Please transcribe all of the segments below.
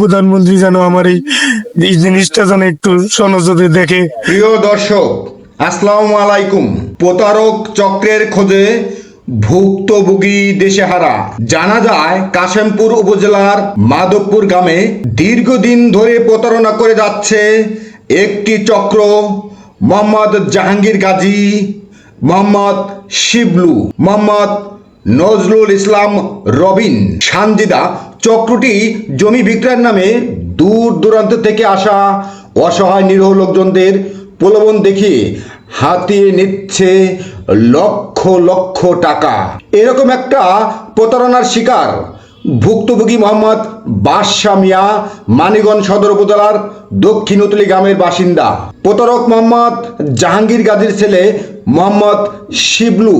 প্রধানমন্ত্রী যেন আমার এই জিনিসটা যেন একটু সনজরে দেখে। প্রিয় দর্শক, আসসালামু আলাইকুম। প্রতারক চক্রের খোঁজে ভুক্তভোগী দেশেহারা। জানা যায়, কাশেমপুর উপজেলার মাধবপুর গ্রামে দীর্ঘদিন ধরে প্রতারণা করে যাচ্ছে একটি চক্র, মোহাম্মদ জাহাঙ্গীর গাজী, মোহাম্মদ শিবলু, মোহাম্মদ নজরুল ইসলাম রবিন, সানজিদা চক্রটি জমি বিক্রয়ের নামে দূর দূরান্ত থেকে আসা অসহায় নিরীহ লোকজনদের প্রলোভন দেখিয়ে হাতিয়ে নিচ্ছে লক্ষ লক্ষ টাকা। এরকম একটা প্রতারণার শিকার ভুক্তভোগী মোহাম্মদ বাদশা মিয়া মানিগঞ্জ সদর উপজেলার দক্ষিণ উতলি গ্রামের বাসিন্দা। প্রতারক মোহাম্মদ জাহাঙ্গীর গাজীর ছেলে মোহাম্মদ শিবলু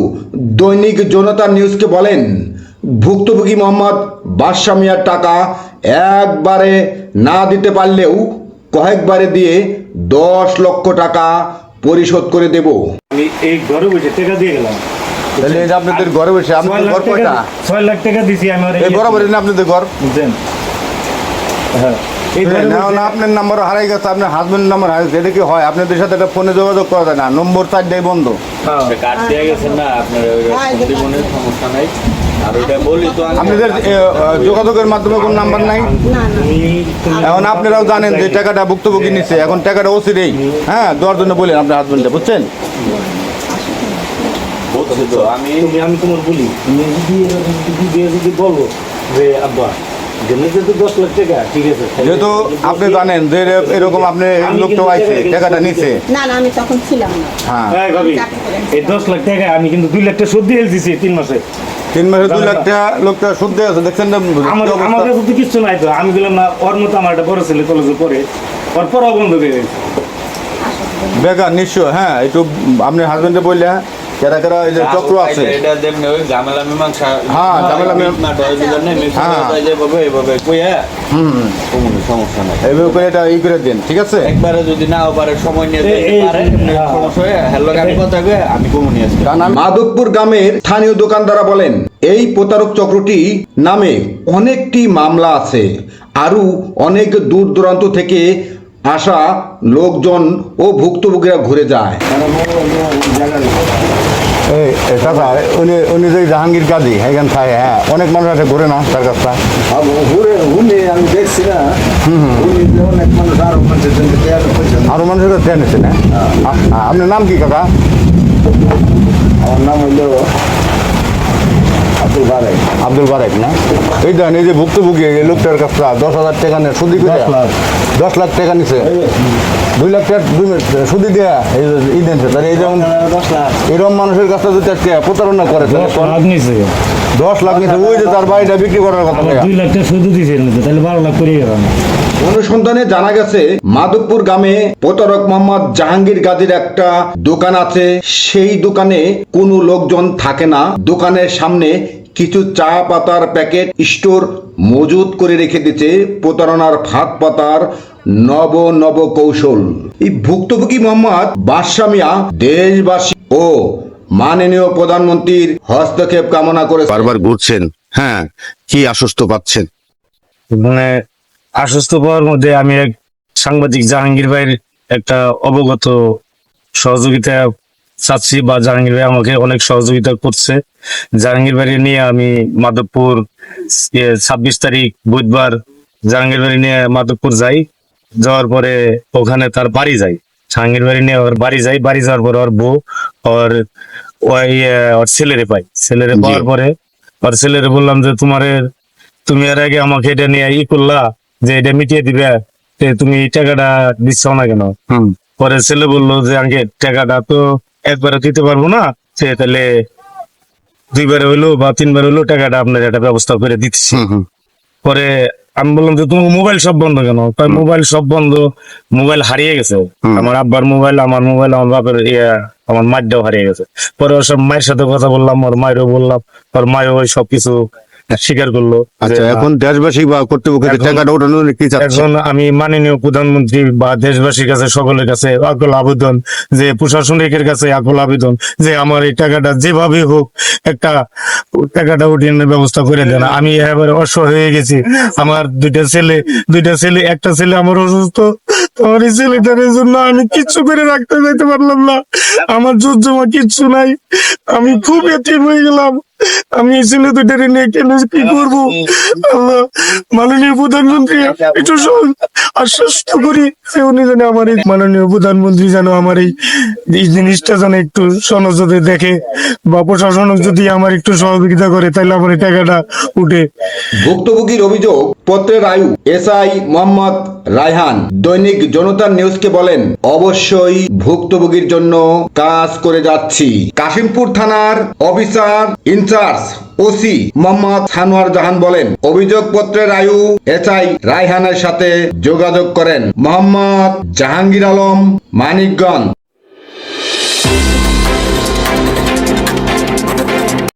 দৈনিক জনতা নিউজকে বলেন, ভুক্তভোগী মোহাম্মদ বাদশা মিয়ার টাকা একবারে না দিতে পারলেও কয়েকবারে দিয়ে দশ লক্ষ টাকা পরিশোধ করে দেব। আমি এই ঘরে বসে টাকা দিয়ে গেলাম। তাহলে এই যে আপনাদের ঘরে বসে আপনাদের ঘর কয়টা? ছয় লাখ টাকা দিছি আমি এই বরাবর না আপনাদের ঘর? বুঝছেন হ্যাঁ না আপনার নাম্বার হারাই গেছে আপনার হাজবেন্ড নাম্বার হারাই গেছে। এটা কি হয়? আপনাদের সাথে একটা ফোনে যোগাযোগ করা যায় না। নম্বর চারটাই বন্ধ। হ্যাঁ। কার্ড দিয়ে গেছেন না আপনার সমস্যা নাই। আর ওইটা বলি তো আমি আপনাদের যোগাযোগের মাধ্যমে কোন নাম্বার নাই? এখন আপনারাও জানেন যে টাকাটা ভুক্তভোগী নিচ্ছে এখন টাকাটা ওসি রেই হ্যাঁ দেওয়ার জন্য বলেন আপনার হাজবেন্ডটা বুঝছেন? আমি আমি তোমার বলি। তুমি যদি এরকম যদি দিয়ে যদি বলো যে আব্বা যেহেতু আপনি জানেন যে এরকম আপনি লোকটা আইছে টাকা- টাকাটা নিচ্ছে না না আমি তখন ছিলাম না। হ্যাঁ। হ্যাঁ এই দশ লাখ টাকা আমি কিন্তু দুই লাখ টাকা সুদ দিয়ে দিছি তিন মাসে। তিন মাসে দুই লাখ টাকা লোকটা সুদ দিয়ে আছে দেখছেন না আমার কাছে তো কিছু নাই তো। আমি বললাম না ওর মতো আমার একটা বড় ছেলে কলেজে পড়ে ওর পড়াও বন্ধ করে দিয়েছে বেকার নিশ্চয় হ্যাঁ একটু আপনি হাজবেন্ডে বললে কেরা কেরা এই যে চক্র আছে। এটা দেবনে ওই ঝামেলা মীমাংসা। হ্যাঁ, ঝামেলা মীমাংসা- মিটমাট বুঝলেন না? মিটমাট যেভাবে এইভাবে কইয়া কোনো সমস্যা নাই। এইভাবে করে এটা ই করে দিন ঠিক আছে? একবারে যদি নাও পারে সময় নিয়ে যেতে পারে। সমস্যা হয়ে হ্যালো আমি কথা কয়ে আমি কমু নিয়ে আসছি। কারণ আমি মাধবপুর গ্রামের স্থানীয় দোকানদারা বলেন এই প্রতারক চক্রটি নামে অনেকটি মামলা আছে আরও অনেক দূর দূরান্ত থেকে আসা লোকজন ও ভুক্তভোগীরা ঘুরে যায়। এই এই কাকা উনি উনি যে জাহাঙ্গীর কাজী এখান থাকে হ্যাঁ অনেক মানুষ আছে ঘুরে না তার কাছটা ঘুরে উনি আমি দেখছি না। উনি অনেক মানুষ আরও মানুষের জন্য। আরও কাছে নিচ্ছে না আপনার নাম কি কাকা? আমার নাম হইল আব্দুল বারেক। আব্দুল বারেক না? এই দেন এই যে ভুক্তভোগী এই লোকটার কাছটা দশ হাজার টাকা নেয় সুদি করে দশ লাখ। দশ লাখ টাকা নিছে। দুই লাখ টাকা দুই সুদি দেয়া এই ই দিনছে। তাহলে এই যেমন এরকম মানুষের কাছে যদি আজকে প্রতারণা করে দশ লাখ নিছে। ওই যে তার বাড়িটা বিক্রি করার কথা। দুই লাখ টাকা শুধু দিছে তাহলে বারো লাখ করে অনুসন্ধানে জানা গেছে মাধবপুর গ্রামে প্রতারক মোহাম্মদ জাহাঙ্গীর গাজীর একটা দোকান আছে। সেই দোকানে কোনো লোকজন থাকে না। দোকানের সামনে কিছু চা পাতার প্যাকেট স্টোর মজুত করে রেখে দিচ্ছে প্রতারণার ফাঁদ পাতার নব নব কৌশল। এই ভুক্তভোগী মোহাম্মদ বাদশা মিয়া দেশবাসী ও মাননীয় প্রধানমন্ত্রীর হস্তক্ষেপ কামনা করে বারবার ঘুরছেন। হ্যাঁ কি আশ্বস্ত পাচ্ছেন? মানে আশ্বস্ত পাওয়ার মধ্যে আমি এক সাংবাদিক জাহাঙ্গীর ভাইয়ের একটা অবগত সহযোগিতা চাচ্ছি বা জাহাঙ্গীর ভাই আমাকে অনেক সহযোগিতা করছে। জাহাঙ্গীর বাড়ি নিয়ে আমি মাধবপুর ছাব্বিশ তারিখ বুধবার জাহাঙ্গীর বাড়ি নিয়ে মাধবপুর যাই। যাওয়ার পরে ওখানে তার বাড়ি যাই। জাহাঙ্গীর বাড়ি নিয়ে ওর বাড়ি যাই। বাড়ি যাওয়ার পরে ওর বউ ওর ওই ওর ছেলেরে পাই। ছেলেরে পাওয়ার পরে ওর ছেলেরে বললাম যে তোমার তুমি এর আগে আমাকে এটা নিয়ে ই করলা যে এটা মিটিয়ে দিবে তুমি টাকাটা দিচ্ছ না কেন? পরে ছেলে বলল যে আগে টাকাটা তো একবারে দিতে পারব না সে তাহলে দুইবার হইল বা তিনবার হইল টাকাটা আপনার একটা ব্যবস্থা করে দিচ্ছি পরে আমি বললাম যে তোমার মোবাইল সব বন্ধ কেন? তাই মোবাইল সব বন্ধ মোবাইল হারিয়ে গেছে। আমার আব্বার মোবাইল আমার মোবাইল আমার বাপের ইয়ে আমার মায়েরটাও হারিয়ে গেছে। পরে ওর সব মায়ের সাথে কথা বললাম ওর মায়েরও বললাম ওর মায়ের ওই সবকিছু স্বীকার করল আচ্ছা এখন দেশবাসী বা কর্তৃপক্ষের টাকাটা ওঠানোর কি এখন আমি মাননীয় প্রধানমন্ত্রী বা দেশবাসীর কাছে সকলের কাছে আকুল আবেদন যে প্রশাসনিকের কাছে আকুল আবেদন যে আমার এই টাকাটা যেভাবে হোক একটা টাকাটা উঠিয়ে ব্যবস্থা করে দেন। আমি এবারে অসহায় হয়ে গেছি। আমার দুইটা ছেলে দুইটা ছেলে একটা ছেলে আমার অসুস্থ আমার এই ছেলেটার জন্য আমি কিচ্ছু করে রাখতে যাইতে পারলাম না। আমার জোর জমা কিচ্ছু নাই। আমি খুব এতিম হয়ে গেলাম। আমি এই ছেলে দুইটারে নিয়ে কেন কি করব? আল্লাহ মাননীয় প্রধানমন্ত্রী একটু সহ- আশ্বস্ত করি যে উনি যেন আমার এই মাননীয় প্রধানমন্ত্রী যেন আমার এই জিনিসটা যেন একটু সনজরে দেখে বা প্রশাসন যদি আমার একটু সহযোগিতা করে তাহলে আমার এই টাকাটা উঠে। ভুক্তভোগীর অভিযোগ পত্রের আয়ু এসআই মোহাম্মদ রায়হান দৈনিক জনতা নিউজকে বলেন অবশ্যই ভুক্তভোগীর জন্য কাজ করে যাচ্ছি। কাশিমপুর থানার officer incharge OC Mohammad Sanowar Jahan বলেন অভিযোগ পত্রের আয়ু এসআই রায়হানের সাথে যোগাযোগ করেন মোহাম্মদ জাহাঙ্গীর আলম, মানিকগঞ্জ।